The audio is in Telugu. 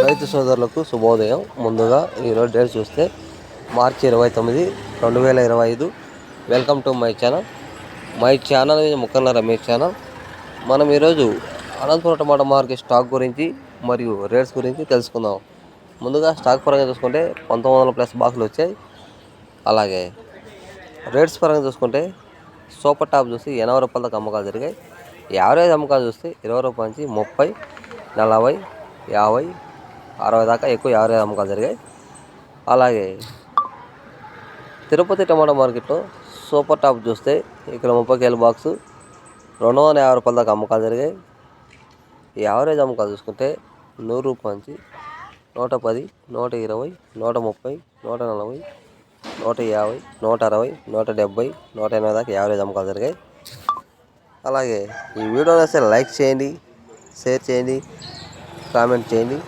రైతు సోదరులకు శుభోదయం. ముందుగా ఈరోజు డేట్ చూస్తే మార్చి ఇరవై తొమ్మిది రెండు వేల ఇరవై ఐదు. Welcome to my channel. My channel ఇది ముక్కన్న రమేష్ ఛానల్. మనం ఈరోజు అనంతపురం టమాటా మార్కెట్ స్టాక్ గురించి మరియు రేట్స్ గురించి తెలుసుకుందాం. ముందుగా స్టాక్ పరంగా చూసుకుంటే పంతొమ్మిది వందల ప్లస్ బాక్సులు వచ్చాయి. అలాగే రేట్స్ పరంగా చూసుకుంటే సూపర్ టాప్ చూసి ఎనభై రూపాయల దాకా అమ్మకాలు జరిగాయి. యావరేజ్ అమ్మకాలు చూస్తే ఇరవై రూపాయల నుంచి ముప్పై నలభై యాభై అరవై దాకా ఎక్కువ యావరేజ్ అమ్మకాలు జరిగాయి. అలాగే తిరుపతి టమాటా మార్కెట్లో సూపర్ టాప్ చూస్తే ఇక్కడ ముప్పై కేల బాక్సు రెండు వందల యాభై రూపాయల దాకా అమ్మకాలు జరిగాయి. యావరేజ్ అమ్మకాలు చూసుకుంటే నూరు రూపాయల నుంచి నూట పది నూట ఇరవై నూట ముప్పై నూట నలభై నూట యాభై నూట అరవై నూట డెబ్బై నూట ఎనభై దాకా యావరేజ్ అమ్మకాలు జరిగాయి. అలాగే ఈ వీడియో నచ్చితే లైక్ చేయండి షేర్ చేయండి కామెంట్ చేయండి.